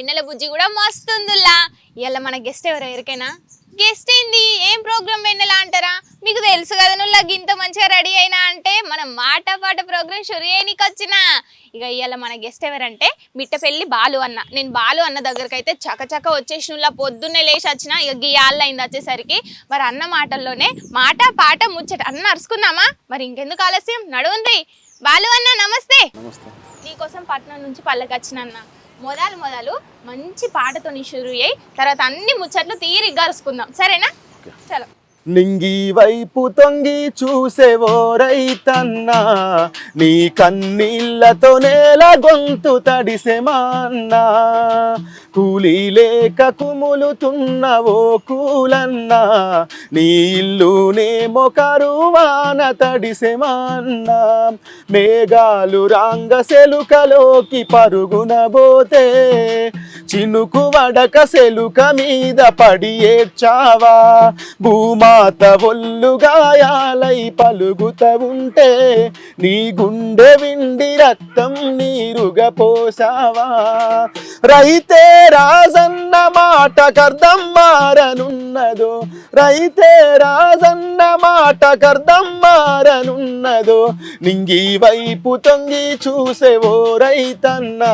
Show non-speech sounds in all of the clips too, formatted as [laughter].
వెన్నెల బుజ్జి కూడా మస్తుందిలా. ఇలా మన గెస్ట్ ఎవరు ఎవరికైనా? గెస్ట్ ఏంది? ఏం ప్రోగ్రామ్ వెన్నెల అంటారా? మీకు తెలుసు కదా నువ్వు ఇంత మంచిగా రెడీ అయినా అంటే మన మాట పాట ప్రోగ్రామ్ షురు చేయనీకి వచ్చిన. ఇక ఇవాళ మన గెస్ట్ ఎవరంటే మిట్టపల్లి బాలు అన్న. నేను బాలు అన్న దగ్గరికి అయితే చకచక వచ్చేసిన పొద్దున్నే లేచి వచ్చిన ఇక గియాళ్ళు అయింది వచ్చేసరికి. మరి అన్న మాటల్లోనే మాట పాట ముచ్చట అన్న అరుచుకుందామా? మరి ఇంకెందుకు ఆలస్యం? నడువుంది బాలు అన్న నమస్తే. నమస్తే. నీకోసం పట్నం నుంచి పల్లెకి వచ్చిన అన్న. మొదలు మొదలు మంచి పాటతో షురు అయ్యి తర్వాత అన్ని ముచ్చట్లు తీరిగ్గా గరుచుకుందాం సరేనా? చలో. నింగి వైపు తొంగి చూసేవో రైతన్నా నీ కన్నీళ్ళతో నేల గొంతు తడిసెమాన్నా కూలీ లేక కుములుతున్నవో కూలన్నా నీ ఇల్లునేమో కరువాన తడిసెమాన్నా. మేఘాలు రాంగ సెలుకలోకి పరుగున పోతే చినుకు వడక సెలుక మీద పడి ఏడ్చావా. భూమాత ఒళ్ళు గాయాలై పలుగుత ఉంటే నీ గుండె విండి రక్తం నీరుగా పోసావా. రైతే రాజన్న మాటకర్ధం మారనున్నదో. రైతే రాజన్న మాటకర్ధం మారనున్నదో. నింగి వైపు తొంగి చూసేవో రైతన్న.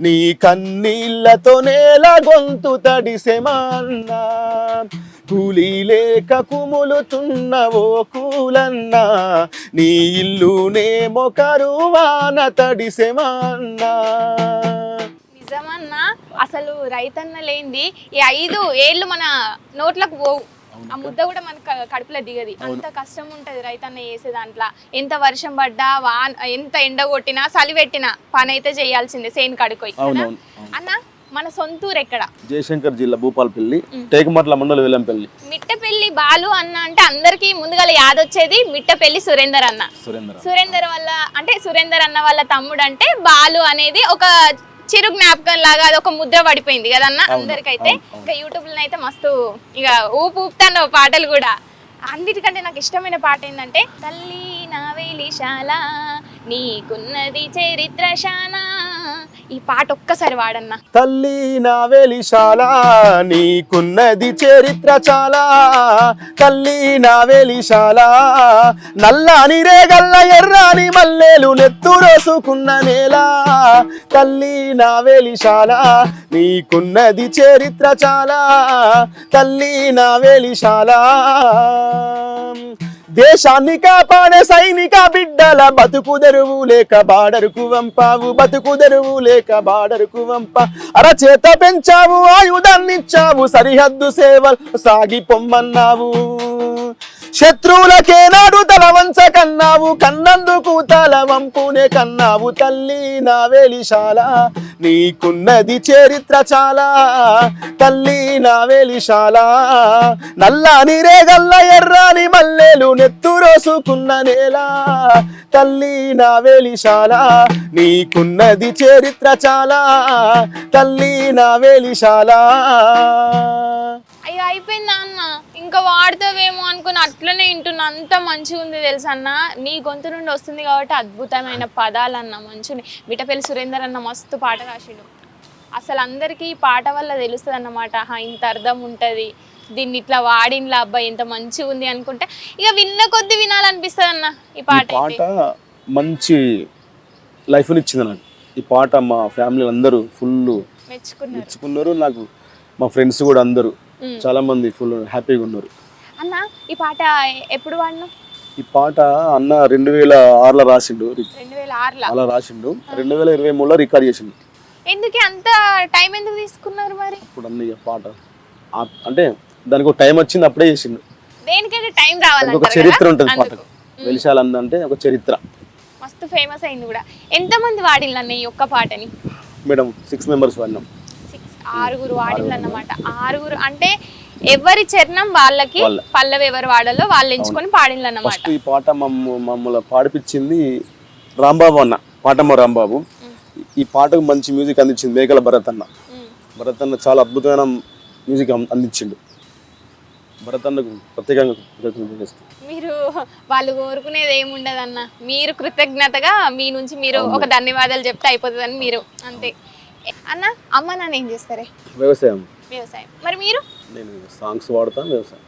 నీ కన్నీళ్ళతో నేల గొంతు తడిసెమన్నా కూలీ లేక కుములుతున్నవో కూలన్నా. నీ ఇల్లునేమో కరువాన తడిసెమన్నా నిజమన్నా అసలు రైతన్న లేనిది ఈ ఐదు ఏళ్ళు మన నోట్లకు పోవు. ఆ ముద్ద కూడా మన కడుపులో దిగది. అంత కష్టం ఉంటది రైతన్న చేసే దాంట్లో. ఎంత వర్షం పడ్డా వాన్ ఎంత ఎండ కొట్టినా చలి పెట్టినా పని అయితే చేయాల్సిందే సేను కడుకోయి అన్న మన సొంతూరు ఎక్కడ? జయశంకర్ జిల్లా భూపాలపల్లి టేకమట్ల మండలం వెల్లంపల్లి. మిట్టపల్లి బాలు అన్న అంటే అందరికి ముందుగా యాదొచ్చేది మిట్టపల్లి సురేందర్ అన్న. సురేంద్ర సురేందర్ వల్ల అంటే సురేందర్ అన్న వాళ్ళ తమ్ముడు అంటే బాలు అనేది ఒక చిరు జ్ఞాపకం లాగా అది ఒక ముద్ర పడిపోయింది కదన్న అందరికైతే ఇంకా యూట్యూబ్లో అయితే మస్తు ఇక ఊపు ఊపుతాను పాటలు కూడా. అన్నిటికంటే నాకు ఇష్టమైన పాట ఏంటంటే తల్లి నా వేలిశాల నీకున్నది చరిత్రశాల ఈ పాట ఒక్కసారి వాడన్నా. తల్లి నా వెలిశాల నీకున్నది చరిత్ర చాలా. తల్లి నా వెలిశాల నల్లాని రేగల్ల ఎర్రాని మల్లెలు నెత్తురోసుకున్న నేల. తల్లి నా వెలిశాల నీకున్నది చరిత్ర చాలా. తల్లి నా వెలిశాల దేశాన్ని కాపాడే సైనిక బిడ్డల బతుకుదెరువు లేక బాడరుకు వంపావు బతుకుదెరువు లేక బాడరుకు వంప. అరచేత పెంచావు ఆయుధాన్నిచ్చావు సరిహద్దు సేవలు సాగి పొమ్మన్నావు. శత్రువులకే నాడు తల వంచ కన్నావు కన్నందుకు తల వంపునే కన్నావు తల్లి నా వేలిశాల. నీకున్నది చరిత్ర చాలా తల్లి నా వెలిశాల నల్లాని రేగల్ల ఎర్రాని మల్లెలు నెత్తురోసుకున్న నేల. తల్లి నా వెలిశాల నీకున్నది చరిత్ర చాలా తల్లి నా వెలిశాల అయ్యో అయిపోయిందా అన్న? ఇంకా వాడతావేమో అనుకుని అట్లనే వింటున్నా. అంత మంచిగా ఉంది తెలుసా అన్న? నీ గొంతు నుండి వస్తుంది కాబట్టి అద్భుతమైన పదాలు అన్న మంచిగా మిటపల్లి సురేందర్ అన్న మస్తు పాట రాసిండు. అసలు అందరికీ ఈ పాట వల్ల తెలుస్తుంది అన్నమాట ఇంత అర్థం ఉంటుంది. దీన్ని ఇట్లా వాడిన్లా అబ్బాయి ఎంత మంచిగా ఉంది అనుకుంటే. ఇక విన్న కొద్ది వినాలనిపిస్తుంది అన్న ఈ పాట పాట మంచి లైఫ్ని ఇచ్చింది నాకు ఈ పాట మా ఫ్యామిలీ అందరూ ఫుల్ మెచ్చుకున్నారు. నాకు మా ఫ్రెండ్స్ కూడా అందరూ. చాలా మంది ఫుల్ హ్యాపీగా ఉన్నారు. అన్న ఈ పాట ఎప్పుడు వాడినావు ఈ పాట అన్న రెండు వేల ఆరులో రాసిండు. అలా రాసిండు. రెండు వేల ఇరవై మూడులో రికార్డ్ చేసిండు. ఎందుకు అంత టైం ఎందుకు తీసుకున్నారు మరి? ఇప్పుడు అన్న ఈ పాట అంటే దానికి ఒక టైం వచ్చింది అప్పుడే చేసిండు. దేనికైతే టైం దానికి ఒక చరిత్ర? ఉంటుంది. పాటకు. వెలిశాలంద అంటే ఒక చరిత్ర. మస్తు ఫేమస్ అయింది కూడా. ఎంతమంది వాడిల్లు అన్న ఈ ఒక్క పాటని? మేడం సిక్స్ మెంబర్స్ వాడినాం ఆరుగురు వాడిల్లు అన్నమాట ఆరుగురు అంటే ఎవరి చరణం వాళ్ళకి వాళ్ళ. పల్లవి ఎవరు వాడాలో వాళ్ళు ఎంచుకొని పాడిల్లు అన్నమాట ఫస్ట్ ఈ పాట మమ్మ మమ్మల్ని పాడిపించింది రాంబాబు అన్న పాటమ్మ రాంబాబు. ఈ పాటకు మంచి మ్యూజిక్ అందించింది మేకల భరత్ అన్న. భరత్ అన్న చాలా అద్భుతమైన మ్యూజిక్ అందించిండు. భరత్ అన్నకు ప్రత్యేకంగా మీరు వాళ్ళు కోరుకునేది ఏముండదు అన్న మీరు కృతజ్ఞతగా మీ నుంచి మీరు ఒక ధన్యవాదాలు చెప్తే అయిపోతుందని మీరు అంతే. అన్న అమ్మ నాన్న ఏం చేస్తారే? వ్యవసాయం. వ్యవసాయం. మరి మీరు? నేను సాంగ్స్ వాడతాను వ్యవసాయం.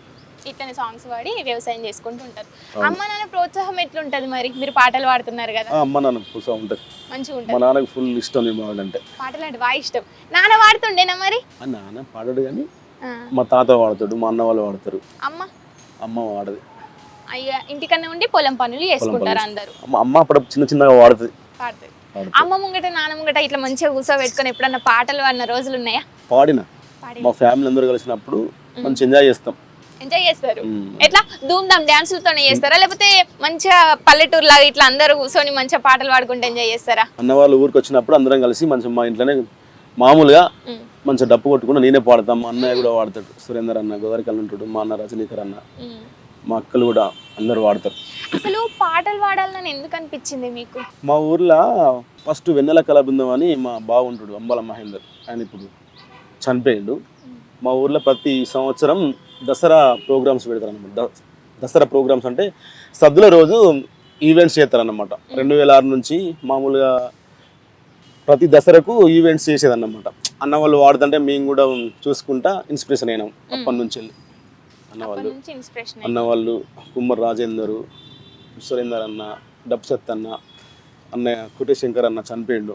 ఇట్లనే సాంగ్స్ పాడి వ్యవసాయం చేసుకుంటూ ఉంటారు. అమ్మ నాన్న ప్రోత్సాహం ఎట్లుంటది మరి? మీరు పాటలు పాడుతున్నారు కదా. అమ్మ నాన్న పుసా ఉంటుంది. మంచిగా మా ఉంటుంది. నాన్నకి ఫుల్ ఇష్టం నేను పాడాలంటే. పాటలు అంటే బాగా ఇష్టం. నాన్న పాడుతుండేనా మరి? నాన్న పాడాడు కానీ మా తాత వాడతాడు మా అన్న వాళ్ళు వాడతారు అమ్మ? అమ్మ వాడదు అయ్యా ఇంటికన్నా ఉండి పొలం పనులు చేసుకుంటారు అందరూ. అమ్మ అప్పుడు చిన్న చిన్నగా వాడుతుంది పాడుతుంది. అమ్మ ముంగట నాన్న ముంగట ఇట్లా మంచిగా కూర్చోబెట్టుకొని ఎప్పుడన్నా పాటలు పాడిన రోజులు ఉన్నాయా? పాడిన? పాడి మా ఫ్యామిలీ అందరూ కలిసినప్పుడు మంచి ఎంజాయ్ చేస్తాం. ఎంజాయ్ చేస్తారు. ఎట్లా? ధూమ్ ధామ్ డాన్సులతోనే చేస్తారా? లేకపోతే మంచిగా పల్లెటూరు లాగా ఇట్లా అందరూ కూర్చొని మంచిగా పాటలు పాడుకుంటూ ఎంజాయ్ చేస్తారా? అన్న వాళ్ళు ఊరికి వచ్చినప్పుడు అందరం కలిసి మంచి మా ఇంట్లోనే మామూలుగా మ్మ్. మంచి డప్పు కొట్టుకుంటూ నేనే పాడతాం. మా అన్నయ్య కూడా వాడతాడు సురేందర్ అన్న గోదావరికల్ ఉంటాడు మా అన్న రజనీకర్ అన్న. మా అక్కలు కూడా అందరూ వాడతారు. అసలు పాటలు పాడాలని ఎందుకు అనిపించింది మీకు? మా ఊర్లో ఫస్ట్ వెన్నెల కళా బృందం అని మా బాగుంటాడు అంబాల మహేందర్. ఆయన ఇప్పుడు చనిపోయిండు. మా ఊర్లో ప్రతి సంవత్సరం దసరా ప్రోగ్రామ్స్ పెడతారు అనమాట దసరా ప్రోగ్రామ్స్ అంటే సద్దుల రోజు ఈవెంట్స్ చేస్తారన్నమాట. రెండు వేల ఆరు నుంచి మామూలుగా ప్రతి దసరాకు ఈవెంట్స్ చేసేదన్నమాట. అన్న వాళ్ళు వాడుతుంటే మేము కూడా చూసుకుంటా ఇన్స్పిరేషన్ అయినాం అప్పటి నుంచి వెళ్ళి అన్న అప్పటి వాళ్ళు నుంచి ఇన్స్పిరేషన్ అన్న వాళ్ళు కుమ్మర్ రాజేందరు సురేందర్ అన్న డబ్సత్ అన్న అన్నయ్య కుటేశంకర్ అన్న చనిపోయిండు.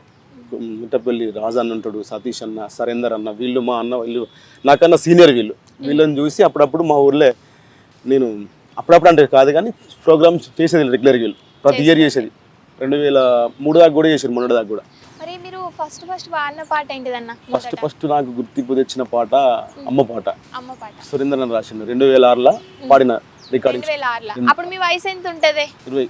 మిట్టపల్లి రాజు అన్న ఉంటాడు సతీష్ అన్న సరేందర్ అన్న వీళ్ళు మా అన్న వీళ్ళు నాకన్నా సీనియర్ వీళ్ళు. వీళ్ళని చూసి అప్పుడప్పుడు మా ఊర్లో నేను అప్పుడప్పుడు అంటే కాదు కానీ ప్రోగ్రామ్స్ చేసేది రెగ్యులర్ వీళ్ళు. ప్రతి ఇయర్ చేసేది. రెండు వేల మూడు దాకా కూడా చేసారు మొన్నటి దాకా కూడా. ఫస్ట్ ఫస్ట్ పాడిన పాట ఏంటిదన్న ఫస్ట్ ఫస్ట్ నాకు గుర్తింపు తెచ్చిన పాట అమ్మ పాట. అమ్మ పాట. సురేందర్ అని రాసిండు. రెండు వేల ఆరులో పాడిన రికార్డింగ్ అప్పుడు మీ వయసు ఎంత ఉంటది ఇరవై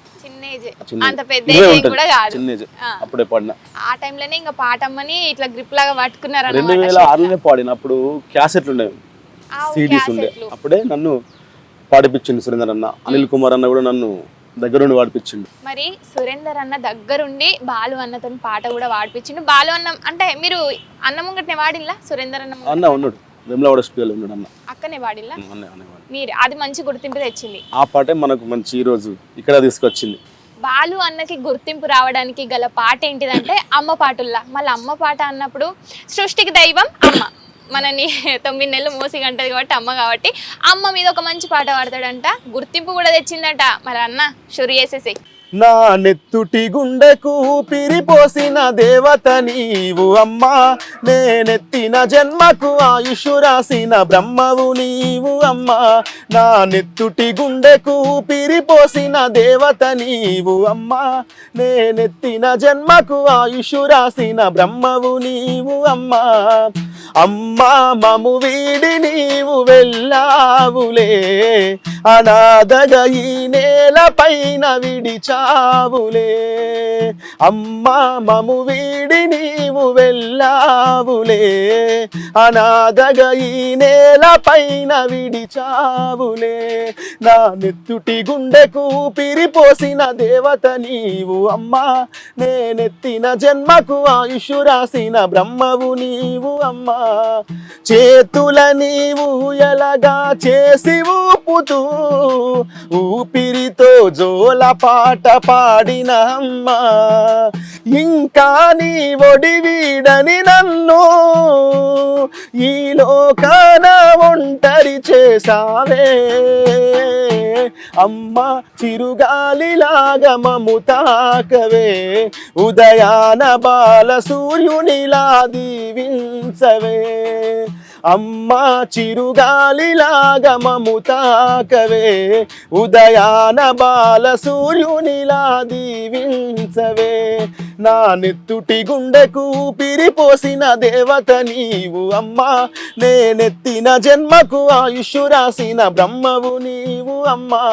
అంత పెద్ద కూడా కాదు. చిన్న ఏజ్ ఆ. అప్పుడే పాడిన. ఆ టైంలోనే ఇంకా పాటమ్మని ఇట్లా గ్రిప్ లాగా పట్టుకున్నారు రెండు వేల ఆరులోనే పాడిన. అప్పుడు క్యాసెట్లు ఉండేవి. సిడీస్ ఉండే. అప్పుడే నన్ను పాడిపించిండు సురేందర్ అన్న. అనిల్ కుమార్ అన్న కూడా నన్ను దగ్గరుండి పాడిపించిండు. మరి సురేందర్ అన్న దగ్గరుండి బాలు అన్నతో పాట కూడా పాడిపించిండు. బాలు అన్న అంటే మీరు అన్న ముంగటనే వాడిల్లా సురేందర్ అన్న? అన్న ఉన్నాడు. వెమ్లవాడ స్టూడియోలో ఉన్నాడు అన్న. అక్కనే వాడిల్లా మీరు అది మంచి గుర్తింపు తెచ్చింది. ఆ పాటే మనకు మంచి ఈ రోజు ఇక్కడ తీసుకొచ్చింది. బాలు అన్నకి గుర్తింపు రావడానికి గల పాట ఏంటిదంటే అమ్మ పాటుల్లా. మళ్ళీ అమ్మ పాట అన్నప్పుడు సృష్టికి దైవం అమ్మ. మనని తొమ్మిది నెలలు మోసి అంటది కాబట్టి అమ్మ కాబట్టి అమ్మ మీద ఒక మంచి పాట పాడతాడంట. గుర్తింపు కూడా తెచ్చిందట. మరి అన్న షురు చేసేసి నా నెత్తుటి గుండెకు పిరిపోసిన దేవత నీవు అమ్మా. నేనెత్తిన జన్మకు ఆయుషు రాసిన బ్రహ్మవు నీవు అమ్మా. నా నెత్తుటి గుండెకు పిరిపోసిన దేవత నీవు అమ్మా. నేనెత్తిన జన్మకు ఆయుషు రాసిన బ్రహ్మవు నీవు అమ్మా. అమ్మా మము వీడి నీవు వెళ్ళావులే. అనాథగా ఈ నేల పైన విడిచావులే. అమ్మా మము వీడి నీవు వెళ్ళావులే. అనాథగా ఈ నేల పైన విడిచావులే. నా నెత్తుటి గుండెకు పిరిపోసిన దేవత నీవు అమ్మా. నేనెత్తిన జన్మకు ఆయుషు రాసిన బ్రహ్మవు నీవు అమ్మా. చేతుల నీవు ఎలగా చేసి ఊపుతూ ఊపిరితో జోల పాట పాడిన అమ్మా ఇంకా నీ ఒడి వీడని నన్ను ఈ లోకాన ఒంటరి చేసావే అమ్మ చిరుగాలిలాగా మము తాకవే ఉదయాన బాల సూర్యునిలా దీవించవే. తాకవే. అమ్మా చిరుగాలిలాగా మము తాకవే. ఉదయాన బాల సూర్యునిలా దీవించవే. నా నెత్తుటి గుండెకు పిరిపోసిన దేవత నీవు అమ్మా. నేనెత్తిన జన్మకు ఆయుష్ రాసిన బ్రహ్మవు నీవు అమ్మా.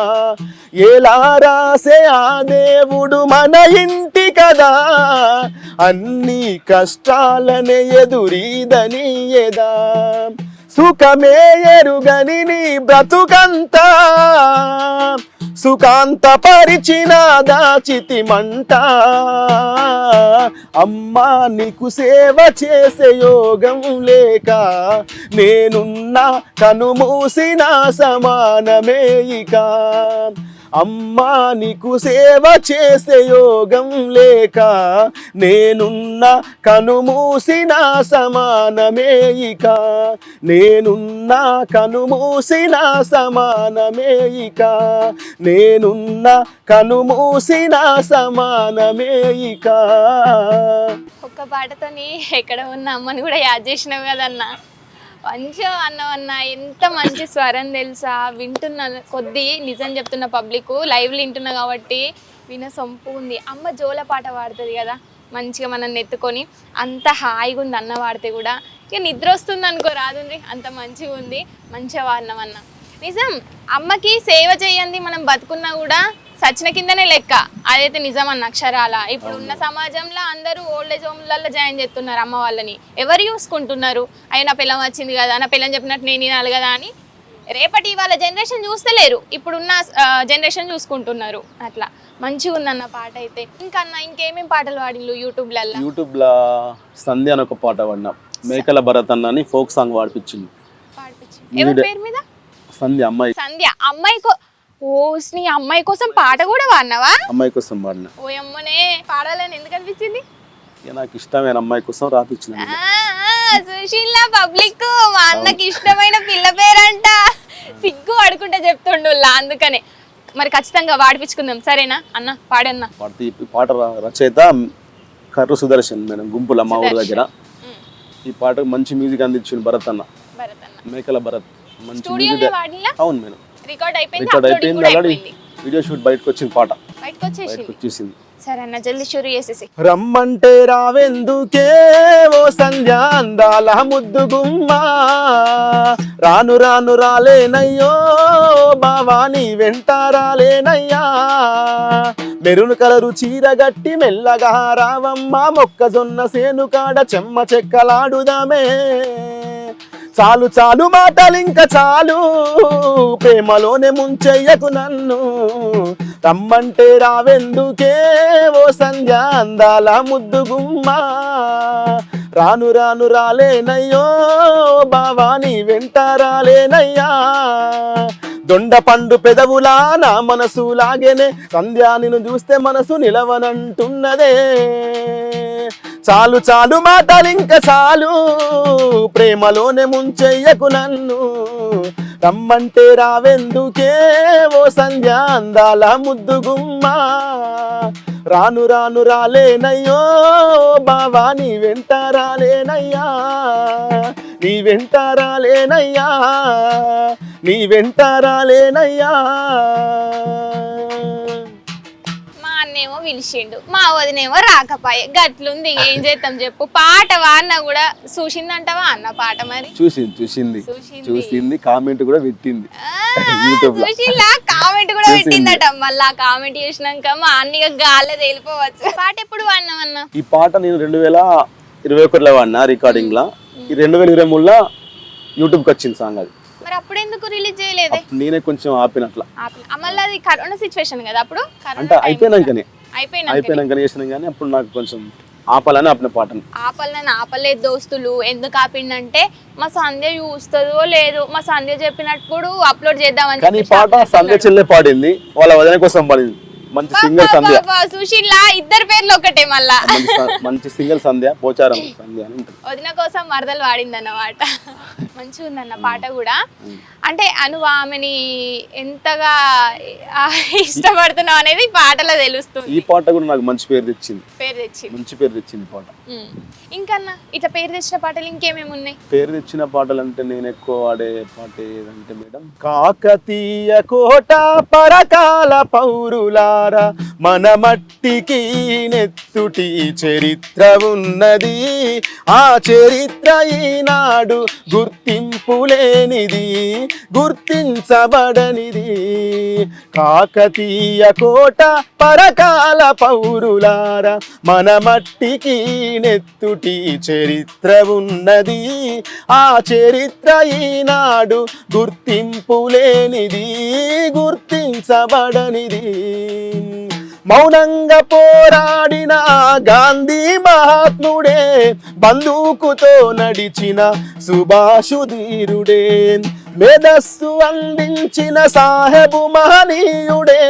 ఎలా రాసే ఆ దేవుడు మన ఇంటి కదా? అన్ని కష్టాలనే ఎదురీదని ఎదా? సుఖమే ఎరుగని నీ బ్రతుకంత? సుఖాంత పరిచిన దాచితి మంట? అమ్మా నీకు సేవ చేసే యోగం లేక నేనున్నా కనుమూసిన సమానమే ఇక. అమ్మా నీకు సేవ చేసే యోగం లేక నేనున్న కనుమూసిన సమానమే ఇక. నేనున్న కనుమూసిన సమానమే ఇక. నేనున్న కనుమూసిన సమానమే ఇక. ఒక్క పాటతోని ఎక్కడ ఉన్న అమ్మని కూడా యాద్ చేసినావు కదన్నా. మంచిగా అన్నావు అన్న ఎంత మంచి స్వరం తెలుసా? వింటున్న కొద్దీ నిజం చెప్తున్న పబ్లిక్ లైవ్లో వింటున్నా కాబట్టి విన సొంపు ఉంది. అమ్మ జోల పాట పాడుతుంది కదా మంచిగా మనం నెత్తుకొని అంత హాయిగా ఉంది అన్న వాడితే కూడా. ఇక నిద్ర వస్తుంది అనుకో రాదుంది అంత మంచిగా ఉంది మంచిగా వాడినామన్న నిజం అమ్మకి సేవ చేయండి మనం బతుకున్నా కూడా సచిన కిందనే లెక్క. అదైతే నిజం అన్న అక్షరాల. ఇప్పుడు ఉన్న సమాజంలో అందరూ ఓల్డ్ ఏజ్ హోమ్లలో జాయిన్ చేస్తున్నారు అమ్మ వాళ్ళని. ఎవరు చూసుకుంటున్నారు? అయ్యి నా పిల్లం వచ్చింది కదా నా పిల్లని చెప్పినట్టు నేను వినాలి కదా అని. రేపటి వాళ్ళ జనరేషన్ చూస్తలేరు. ఇప్పుడున్న జనరేషన్ చూసుకుంటున్నారు. అట్లా. మంచిగా ఉందన్న పాట అయితే. ఇంకా అన్న ఇంకేమేం పాటలు పాడిల్లు యూట్యూబ్లలో యూట్యూబ్లో సంధ్య అని ఒక పాట పాడినా. మేకల భరత్ అన్న అని ఫోక్ సాంగ్ పాడిపించింది. సంధ్య అమ్మాయి. సంధ్య. అమ్మాయి ఓ నీ అమ్మాయి కోసం పాట కూడా పాడినావా? అమ్మాయి కోసం పాడిన. ఓ అమ్మనే పాడాలని ఎందుకు అనిపించింది? నాకు ఇష్టమైన అమ్మాయి కోసం రాపించిన సుశీల పబ్లిక్ మా అన్నకి ఇష్టమైన పిల్ల పేరంట. సిగ్గు పడుకుంటే చెప్తుండుల్లా అందుకనే. మరి ఖచ్చితంగా వాడిపించుకుందాం సరేనా? అన్న పాడన్నా. పాట రచయిత కర్రు సుదర్శన్ మేడం గుంపుల మా ఊరు దగ్గర. ఈ పాటకు మంచి మ్యూజిక్ అందించింది భరత్ అన్న. మేకల భరత్. మంచి మ్యూజిక్ వాడిలా అవును మేడం. రికార్డ్ అయిపోయింది రికార్డ్ అయిపోయింది కూడా ఆల్రెడీ అయిపోయింది. వీడియో షూట్ బయటకు వచ్చింది పాట. బయటకు వచ్చేసింది బయటకు వచ్చేసింది సరే అన్న జల్దీ షురు చేసేసి. రమ్మంటే రావెందుకే ఓ సంధ్య అందాల ముద్దు గుమ్మ? రాను రాను రాలేనయ్యో బావాని వెంట రాలేనయ్యా. మెరును కలరు చీరగట్టి మెల్లగా రావమ్మ మొక్కజొన్న సేను కాడ చెమ్మ చెక్కలాడుదామే. చాలు చాలు మాటలింక చాలు. ప్రేమలోనే ముంచెయ్యకు నన్ను. రమ్మంటే రావెందుకే ఓ సంధ్య అందాల ముద్దుగుమ్మ రాను రాను రాలేనయ్యో బావాని వెంట రాలేనయ్యా. దొండ పండు పెదవులా నా మనసు లాగేనే. సంధ్యా నిన్ను చూస్తే మనసు నిలవనంటున్నదే. చాలు చాలు మాటలింక చాలు. ప్రేమలోనే ముంచెయ్యకు నన్ను. రమ్మంటే రావెందుకే ఓ సంధ్య అందాల ముద్దుగుమ్మ రాను రాను రాలేనయ్యో బావా నీ వెంట రాలేనయ్యా. నీ వెంట రాలేనయ్యా. నీ వెంట రాలేనయ్యా. మా అన్నేమో పిలిచిండు మా వదినేమో రాకపాయే. గట్లుంది ఏం చేద్దాం చెప్పు. పాట వాడినా కూడా చూసిందంటవా అన్న పాట మరి? చూసింది చూసింది. చూసింది. చూసింది కామెంట్ కూడా పెట్టింది. ఆ, కామెంట్ కూడా చూసింది. పెట్టిందట మళ్ళా. కామెంట్ చేసినాక మా అన్నగా గాలే తేలిపోవచ్చు. పాట ఎప్పుడు వాడినామన్నా ఈ పాట నేను రెండు వేల ఇరవై ఒకటిలో వాడినా రికార్డింగ్ లా ఈ రెండు వేల ఇరవై మూడులో యూట్యూబ్కి వచ్చింది సాంగ్ అది. మరి అప్పుడు ఎందుకు రిలీజ్ చేయలేదే నేనే కొంచెం ఆపినట్ల. మళ్ళీ అది కరోనా సిచ్యువేషన్ కదా అప్పుడు? కరోనా అంటే అయిపోయినాకనే. అయిపోయినాకనే. చేసినాం కానీ అప్పుడు నాకు కొంచెం ఆపాలని ఆపిన పాటను. ఆపలని ఆపలేదు దోస్తులు. ఎందుకు ఆపిండంటే మా సంధ్య చూస్తుందో లేదు మా సంధ్య చెప్పినప్పుడు అప్లోడ్ చేద్దామని కానీ పాట సంధ్య చెల్లె పాడింది వాళ్ళ వదిన కోసం పాడింది. మంచి సింగల్ సంధ్య. సుశీల ఇద్దరు పేర్లు ఒకటే మళ్ళా. మంచి సింగల్ సంధ్య పోచారం సంధ్య అని ఉంటుంది. వదిన కోసం మరదలు వాడింది అన్నమాట మంచిగా ఉందన్న పాట కూడా. అంటే నువ్వు ఆమెని ఎంతగా ఇష్టపడుతున్నావు అనేది పాటలో తెలుస్తుంది. ఈ పాట కూడా నాకు మంచి పేరు తెచ్చింది. పేరు తెచ్చి మంచి పేరు తెచ్చింది పాట. ఇంకన్నా ఇట్లా పేరు తెచ్చిన పాటలు ఇంకేమేమి ఉన్నాయి? పేరు తెచ్చిన పాటలు అంటే నేను ఎక్కువ వాడే పాట ఏదంటే మేడం కాకతీయ కోట పరకాల పౌరులారా మన మట్టికి నెత్తుటి చరిత్ర ఉన్నది. ఆ చరిత్ర ఈనాడు గుర్తింపు లేనిది గుర్తించబడనిది. కాకతీయ కోట పరకాల పౌరులారా మన మట్టికి నెత్తుటి చరిత్ర ఉన్నది ఆ చరిత్ర ఈనాడు గుర్తింపు లేనిది గుర్తించబడనిది. మౌనంగా పోరాడిన గాంధీ మహాత్ముడే బందూకుతో నడిచిన సుభాషు ధీరుడే మేధస్సు అందించిన సాహెబు మహనీయుడే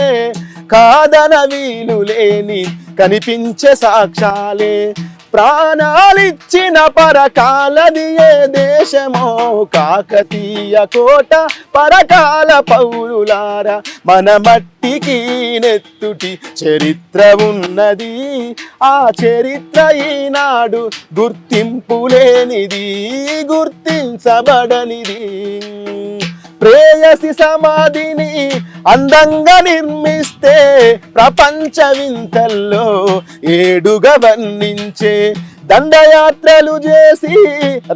కాదన వీలు లేని కనిపించే సాక్ష్యాలే. ప్రాణాలిచ్చిన పరకాలది ఏ దేశమో? కాకతీయ కోట పరకాల పౌరులారా మన మట్టికి నెత్తుటి చరిత్ర ఉన్నది. ఆ చరిత్ర ఈనాడు గుర్తింపు లేనిది గుర్తించబడనిది. ప్రేయసి సమాధిని అందంగా నిర్మిస్తే ప్రపంచ వింతల్లో ఏడుగా వర్ణించే దండయాత్రలు చేసి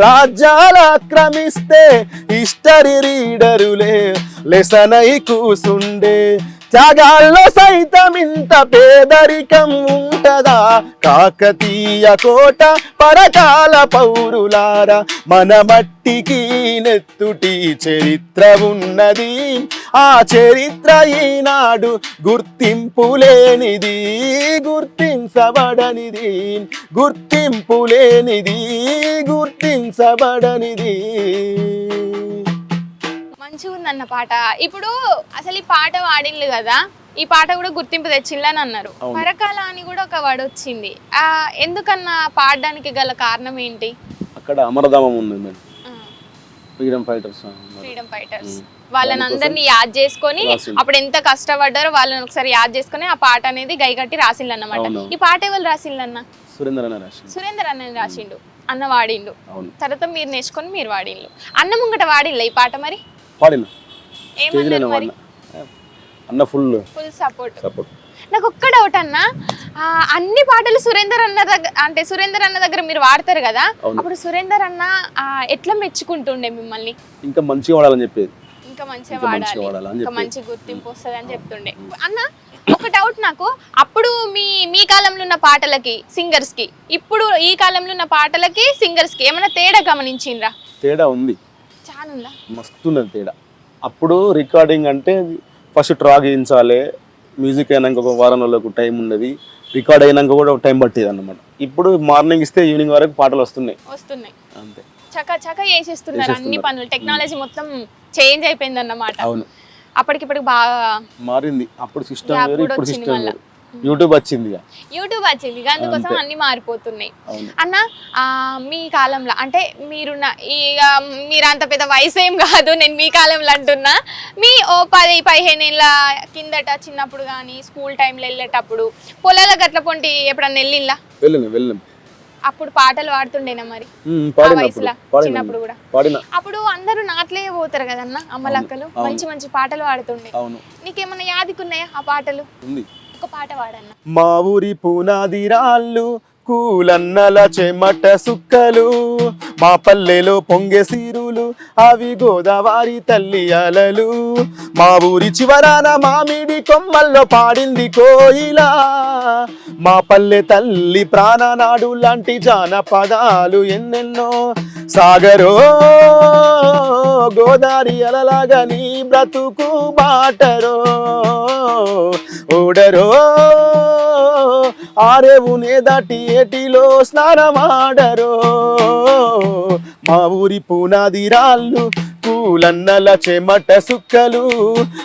రాజ్యాలు ఆక్రమిస్తే హిస్టరీ రీడరులే లెసనై కూసుండే త్యాగాల్లో సైతం ఇంత పేదరికం ఉంటదా? కాకతీయ కోట పరకాల పౌరులారా మన మట్టికి నెత్తుటి చరిత్ర ఉన్నది. ఆ చరిత్ర ఈనాడు గుర్తింపు లేనిది గుర్తించబడనిది. గుర్తింపు లేనిది గుర్తించబడనిది. మంచిగా ఉందన్న పాట. ఇప్పుడు అసలు ఈ పాట వాడిల్లు కదా ఈ పాట కూడా గుర్తింపు తెచ్చిల్లని అన్నారు. పరకాల అని కూడా ఒక వర్డ్ వచ్చింది. ఆ ఎందుకన్నా పాడడానికి గల కారణం ఏంటి? అక్కడ అమరధామం ఉంది madam. Freedom fighters freedom fighters. వాళ్ళని అందరినీ యాద్ చేసుకొని రాసిండు. అప్పుడు ఎంత కష్టపడ్డారో వాళ్ళని ఒకసారి యాద్ చేసుకొని ఆ పాట అనేది గైగట్టి రాసిల్లన్నమాట అవును. ఈ పాట ఎవరు రాసిల్లన్న సురేందర్ అనే రాసింది సురేందర్ అన్న రాసిండు. అన్న వాడిండు. తర్వాత మీరు నేర్చుకొని మీరు వాడిండు అన్న ముంగట వాడిల్ల ఈ పాట మరి? పాడిన స్టేజ్లోనే అన్న ఫుల్. Full support. సపోర్ట్. నాకు ఒక్క డౌట్ అన్న అన్ని పాటలు సురేందర్ అన్న దగ్గర అంటే సురేందర్ అన్న దగ్గర మీరు వాడతారు కదా. అప్పుడు సురేందర్ అన్న ఎట్లా మెచ్చుకుంటుండే మిమ్మల్ని? ఇంకా మంచిగా వాడాలని చెప్పేది. ఇంకా మంచిగా వాడాలి. ఇంకా. మంచి గుర్తింపు వస్తుంది అని చెప్తుండే. అన్న ఒక డౌట్ నాకు. అప్పుడు మీ మీ కాలంలో ఉన్న పాటలకి సింగర్స్కి ఇప్పుడు ఈ కాలంలో ఉన్న పాటలకి సింగర్స్కి ఏమైనా తేడా గమనించిండ్రా? తేడా ఉందా. మస్తున్నది తేడా. అప్పుడు రికార్డింగ్ అంటే ఫస్ట్ ట్రాక్ వేయించాలి మ్యూజిక్ అయినాక ఒక వారం రోజులకు టైం ఉండేది రికార్డ్ అయినాక కూడా టైం పట్టేది అన్నమాట ఇప్పుడు మార్నింగ్ ఇస్తే ఈవినింగ్ వరకు పాటలు వస్తున్నాయి. వస్తున్నాయి. అంతే. చక చక వేసేస్తున్నారు అన్ని. పనులు. టెక్నాలజీ మొత్తం చేంజ్ అయిపోయింది అన్నమాట అవును. అప్పటికిప్పటికి బాగా మారింది. అప్పుడు సిస్టమ్ వేరు ఇప్పుడు సిస్టమ్. వేరు. యూట్యూబ్ వచ్చింది. యూట్యూబ్ వచ్చింది అందుకోసం. అన్ని మారిపోతున్నాయి. అన్న ఆ, మీ కాలంలో అంటే మీరున్న ఇక మీరు అంత పెద్ద వయసు ఏం కాదు నేను మీ కాలంలో అంటున్నా. మీ ఓ పది పదిహేను ఏళ్ళ కిందట చిన్నప్పుడు కానీ స్కూల్ టైంలో వెళ్ళేటప్పుడు పొలాల గట్ల పొంటి ఎప్పుడన్నా వెళ్ళిందా వెళ్ళిన వెళ్ళిన. అప్పుడు పాటలు పాడుతుండేనా మరి? చిన్నప్పుడు కూడా. అప్పుడు అందరూ నాట్లే పోతారు కదన్న అమ్మలక్కలు. మంచి మంచి పాటలు పాడుతుండే. నీకేమన్నా యాదికున్నాయా ఆ పాటలు? ఉంది. ఒక పాట పాడన్న మా ఊరి పునాది రాళ్ళు కూలన్నల చెమట సుక్కలు మా పల్లెలో పొంగే సీరులు అవి గోదావరి తల్లి అలలు. మా ఊరి చివరాన మామిడి కొమ్మల్లో పాడింది కోయిలా. మా పల్లె తల్లి ప్రాణనాడు లాంటి జానపదాలు ఎన్నెన్నో సాగరో. గోదారి అలలాగా నీ బ్రతుకు బాటరో ఓడరో. ఆరేవునే దాటి ఏటిలో స్నానమాడరో. మా ఊరి పునాది రాళ్ళు పూలన్నల చెమట సుక్కలు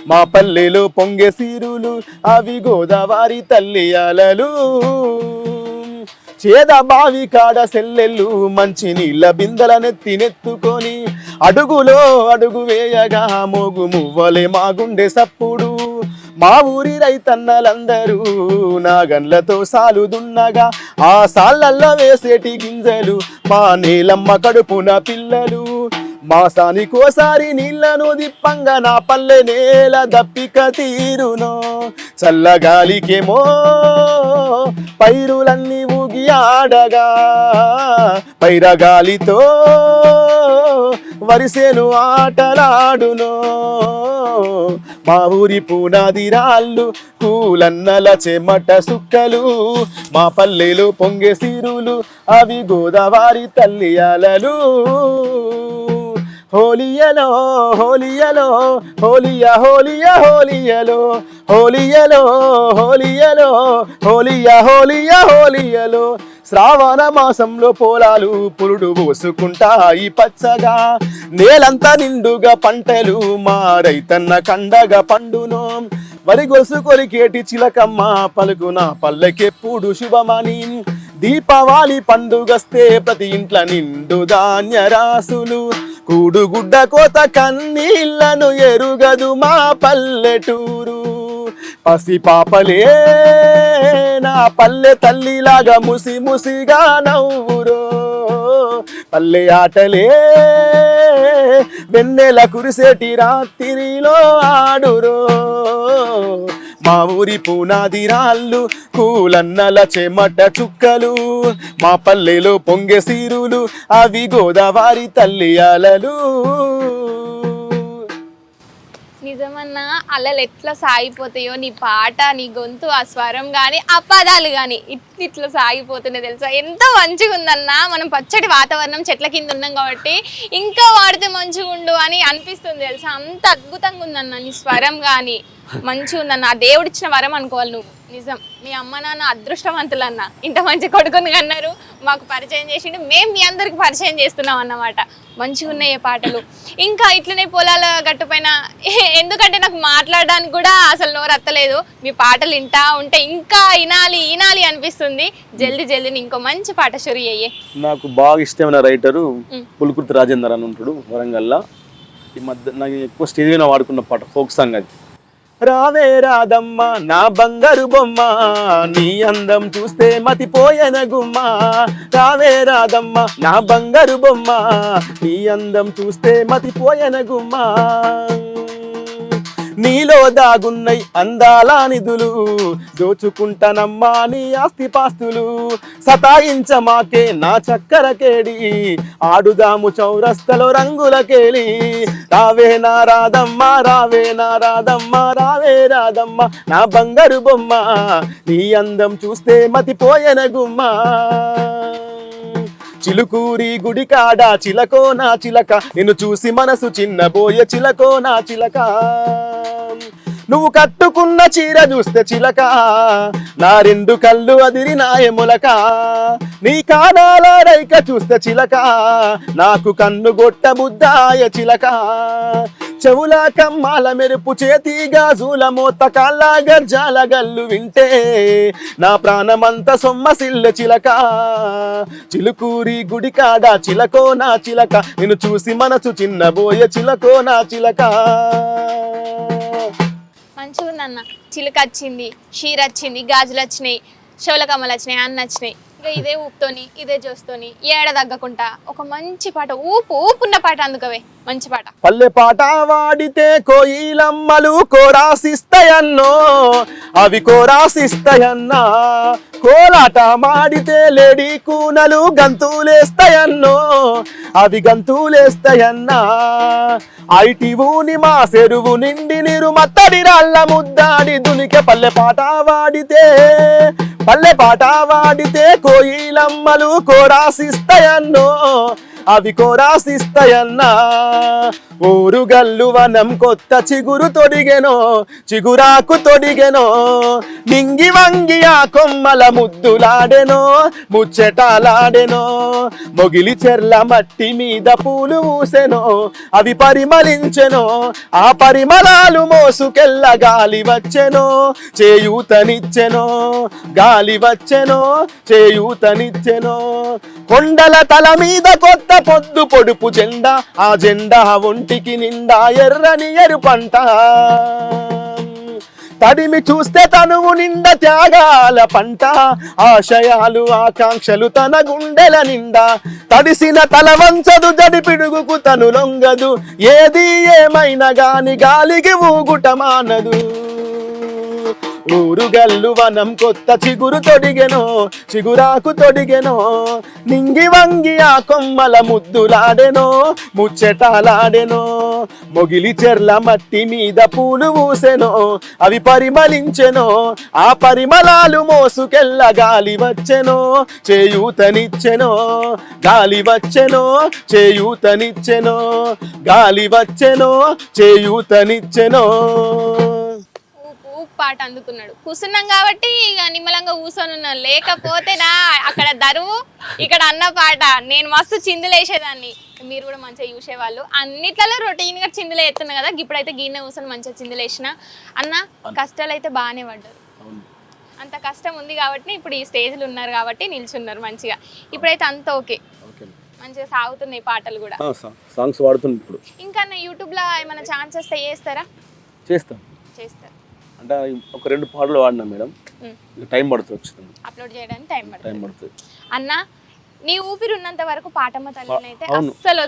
మా పల్లెలో పొంగె సీరులు అవి గోదావరి తల్లి అలలు. చేద బావి కాడ సెల్లెళ్ళు మంచి నీళ్ళ బిందెల నెత్తి నెత్తుకొని అడుగులో అడుగు వేయగా మోగు మువ్వలే మా గుండె సప్పుడు. మా ఊరి రైతన్నలందరూ నాగన్లతో సాలు దున్నగా ఆ సాళ్ళల్లో వేసేటి గింజలు మా నీలమ్మ కడుపున పిల్లలు. మాసానికోసారి నీళ్ళను దిప్పంగా నా పల్లె నేల దప్పిక తీరునో. చల్లగాలికేమో పైరులన్నీ ఆడగా పైరగాలితో వరిసేను ఆటలాడునో. మా ఊరి పునాది రాళ్ళు కూలన్నల చెమట సుక్కలు మా పల్లెలు పొంగె సిరులు అవి గోదావరి తల్లి అలలు. హోలియలో హోలియలో హోలియా హోలియ హోలియలో హోలియలో హోలియలో హోలియా హోలియా హోలియలో. శ్రావణ మాసంలో పొలాలు పురుడు పోసుకుంటాయి పచ్చగా. నేలంతా నిండుగా పంటలు మా రైతన్న కండగా పండును. వరి గొలుసు కొలికేటి చిలకమ్మ పలుకున పల్లెకెప్పుడు శుభమని. దీపావళి పండుగస్తే ప్రతి ఇంట్ల నిండు ధాన్య రాసులు కూడుగుడ్డ కోత కన్నీళ్ళను ఎరుగదు మా పల్లెటూరు. పసి పాపలే నా పల్లె తల్లిలాగా ముసి ముసిగా నవ్వురు. పల్లె ఆటలే. వెన్నెల కురిసేటి రాత్రిలో ఆడురో. మా ఊరి పూనాది రాళ్ళు కూలన్నల చెమట చుక్కలు. మా పల్లెలో పొంగె సీరులు అవి గోదావరి తల్లి అలలు. నిజమన్నా అల్లలు ఎట్లా సాగిపోతాయో నీ పాట నీ గొంతు ఆ స్వరం కానీ ఆ పదాలు కానీ ఇట్లా ఇట్లా సాగిపోతున్నాయి తెలుసా? ఎంత మంచిగా ఉందన్నా మనం పచ్చటి వాతావరణం చెట్ల కింద ఉన్నాం కాబట్టి ఇంకా వాడితే మంచిగా ఉండు అని అనిపిస్తుంది తెలుసా? అంత అద్భుతంగా ఉందన్న నీ స్వరం కానీ మంచిగా ఉందన్న. ఆ దేవుడిచ్చిన వరం అనుకోవాలి నువ్వు. నిజం. మీ అమ్మ నాన్న అదృష్టవంతులన్న. ఇంత మంచి కొడుకుని అన్నారు మాకు పరిచయం చేసిండు. మేము మీ అందరికి పరిచయం చేస్తున్నాం అన్నమాట. మంచిగా ఉన్నాయి పాటలు. ఇంకా ఇట్లనే పొలాల గట్టుపైన [laughs] ఎందుకంటే నాకు మాట్లాడడానికి కూడా అసలు నోరు అత్తలేదు. మీ పాటలు వింటా ఉంటే ఇంకా వినాలి వినాలి అనిపిస్తుంది. జల్దీ జల్దీ ఇంకో మంచి పాట షురు అయ్యే నాకు బాగా ఇష్టమైన రైటరు. పులుకుర్తి రాజేందర్ అని ఉంటాడు వరంగల్లా. ఈ మధ్య నాకు ఎక్కువ స్టేజ్ వాడుకున్న పాట ఫోక్ సాంగ్ అది. రావే రాదమ్మ నా బంగారు బొమ్మ. నీ అందం చూస్తే మతిపోయన గుమ్మ. రావే రాదమ్మ నా బంగారు బొమ్మ. నీ అందం చూస్తే మతిపోయన గుమ్మ. నీలో దాగున్నై అందాల నిధులు దోచుకుంటానమ్మా నీ ఆస్తిపాస్తులు సతాయించమాకే నా చక్కర కేడి ఆడుదాము చౌరస్తలో రంగుల కేలి. రావే నా రాదమ్మ రావే నా రాదమ్మ రావే రాదమ్మ నా బంగారు బొమ్మ నీ అందం చూస్తే మతిపోయన గుమ్మ. చిలుకూరి గుడి కాడ చిలకో నా చిలక నిన్ను చూసి మనసు చిన్నబోయే చిలకో నా చిలక. నువ్వు కట్టుకున్న చీర చూస్తే చిలక నా రెండు కళ్ళు అదిరి నాయములక నీ కానాల రైక చూస్తే చిలక నాకు కన్ను గొట్ట ముద్దాయ చిలక. చెవుల కమ్మాల మెరుపు చేతి గాజుల మోత కాళ్ళ గర్జాల గల్లు వింటే నా ప్రాణమంత సొమ్మసిల్ల చిలక. చిలుకూరి గుడి కాడ చిలకో నా చిలక నిన్ను చూసి మనసు చిన్నబోయే చిలకో నా చిలక. మంచిగా ఉందన్న చిలుక వచ్చింది షీర్ వచ్చింది గాజులు వచ్చినాయి షోల కమ్మలు వచ్చినాయి అన్న వచ్చినాయి ఇదే ఊపుతోని ఇదే జోస్తోని ఏడ తగ్గకుండా ఒక మంచి పాట ఊపు ఊపున్న పాట అందుకవే మంచి పాట. పల్లె పాట వాడితే కోయిలమ్మలు కోరాసిస్తాయన్నో అవి కోరాసిస్తాయన్నా కోలాట మాడితే లేడీ కూనలు గంతులేస్తాయన్నో అవి గంతులేస్తాయన్నా. ఐటి ఊని మా చెరువు నిండి నీరు మత్తడి రాళ్ళ ముద్దాడి దునికే పల్లె పాట వాడితే పల్లె పాట వాడితే కోయిలమ్మలు కోరాసిస్తాయన్నో అవి కోరాసిస్తాయన్నా ఊరు గల్లు వనం కొత్త చిగురు తొడిగెనో చిగురాకు తొడిగెనో నింగి వంగి ఆ కొమ్మల ముద్దులాడెనో ముచ్చటాలాడెనో మొగిలి చెర్ల మట్టి మీద పూలు ఊసెనో అవి పరిమళించెనో ఆ పరిమళాలు మోసుకెళ్ళ గాలి వచ్చెనో చేయూతనిచ్చెనో గాలి వచ్చెనో చేయూతనిచ్చెనో. కొండల తల మీద కొత్త పొద్దు పొడుపు జెండా ఆ జెండా ఒంటికి నిండా ఎర్రని ఎరు పంట తడిమి చూస్తే తనువు నిండా త్యాగాల పంట ఆశయాలు ఆకాంక్షలు తన గుండెల నిండా. తడిసిన తల వంచదు జడి పిడుగుకు తను లొంగదు ఏది ఏమైనా గాని గాలికి ఊగుట మానదు. ఊరు గల్లు వనం కొత్త చిగురు తొడిగెనో చిగురాకు తొడిగెనో నింగి వంగి ఆ కొమ్మల ముద్దులాడెనో ముచ్చటాలాడెనో మొగిలి చెర్ల మట్టి మీద పూలు ఊసెనో అవి పరిమళించెనో ఆ పరిమళాలు మోసుకెళ్ళ గాలి వచ్చెనో చేయూతనిచ్చెనో గాలి వచ్చెనో చేయూతనిచ్చెనో గాలి వచ్చెనో చేయూతనిచ్చెనో. పాట అందుకున్నాడు. కూర్చున్నాం కాబట్టి ఇక నిమ్మలంగా కూర్చొని ఉన్నాం లేకపోతే నా అక్కడ దరువు ఇక్కడ అన్న పాట. నేను మస్తు చిందులేసేదాన్ని. మీరు కూడా మంచిగా చూసేవాళ్ళు. అన్నిట్లలో రొటీన్గా చిందులు ఎత్తున్నా కదా. ఇప్పుడైతే గిన్నె కూర్చొని మంచిగా చిందులేసిన. అన్న కష్టాలు అయితే బాగానే పడ్డారు. అంత కష్టం ఉంది కాబట్టి ఇప్పుడు ఈ స్టేజ్లో ఉన్నారు కాబట్టి నిల్చున్నారు మంచిగా. ఇప్పుడైతే అంత ఓకే. మంచిగా సాగుతున్నాయి పాటలు కూడా. సాంగ్స్ ఇప్పుడు. ఇంకా నా యూట్యూబ్లో ఏమైనా ఛాన్స్ వస్తే చేస్తారా? చేస్తాం. చేస్తారు. అంటే ఒక రెండు పాటలు వాడినా మేడం. టైం పడుతుంది అప్లోడ్ చేయడానికి టైం టైం పడుతుంది. అన్న నీ ఊపిరి ఉన్నంత వరకు పాటమ్మ తల్లిని అయితే అవును. అస్సలు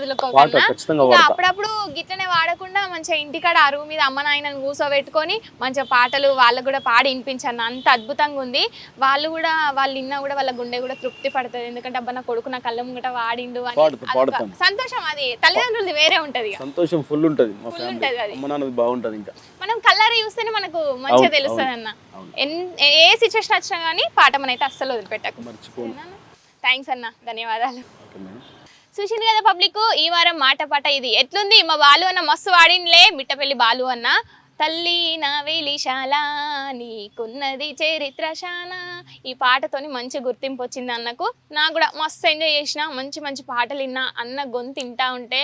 వాడతా. అప్పుడప్పుడు గిట్లనే వాడకుండా మంచిగా ఇంటికాడ అరువు మీద అమ్మ నాయనని కూర్చోబెట్టుకొని మంచిగా పాటలు వాళ్ళకు కూడా పాడి వినిపించాను. అంత అద్భుతంగా ఉంది. వాళ్ళు కూడా వాళ్ళు విన్నా కూడా వాళ్ళ గుండె కూడా తృప్తి పడుతుంది. ఎందుకంటే అబ్బా నా కొడుకు నా కళ్ళ ముంగట వాడిండు అని. సంతోషం అది. తల్లిదండ్రులది వేరే ఉంటది. సంతోషం ఫుల్ ఉంటుంది. బాగుంటుంది ఇంకా. మనం కలర్ చూస్తేనే మనకు మంచిగా తెలుస్తుంది అన్న ఏ సిచ్యువేషన్ వచ్చినా కానీ పాటమనైతే అస్సలు వదిలిపెట్టకు. థ్యాంక్స్ అన్న ధన్యవాదాలు. చూసింది కదా పబ్లిక్ ఈ వారం మాట పాట ఇది. ఎట్లుంది? మా బాలు అన్న మస్తు వాడిన్లే మిట్టపల్లి బాలు అన్న. తల్లి నా వేలిశాల నీకున్నది చరిత్రశాల ఈ పాటతోని మంచి గుర్తింపు వచ్చింది అన్నకు. నాకు కూడా మస్తు ఎంజాయ్ చేసిన మంచి మంచి పాటలు విన్నా అన్న గొంతు తింటా ఉంటే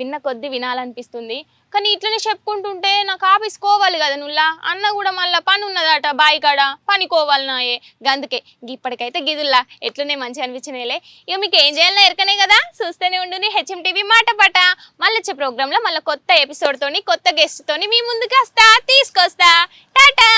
విన్న కొద్ది వినాలనిపిస్తుంది. కానీ ఇట్లనే చెప్పుకుంటుంటే నాకు ఆఫీస్ కోవాలి కదా నుల్లా. అన్న కూడా మళ్ళీ పని ఉన్నదట బాయి కాడ. పని కోవాలి నాయే. గందుకే. ఇప్పటికైతే గిదుల్లా. ఎట్లనే మంచి అనిపించినలే ఇక మీకు ఏం చేయాలన్నా ఎరకనే కదా. చూస్తూనే ఉండుని హెచ్ఎం టీవీ మాట పట. మళ్ళీ వచ్చే ప్రోగ్రాంలో మళ్ళీ కొత్త ఎపిసోడ్తోని కొత్త గెస్ట్తోని మీ ముందుకు వస్తా. తీసుకొస్తా. టాటా!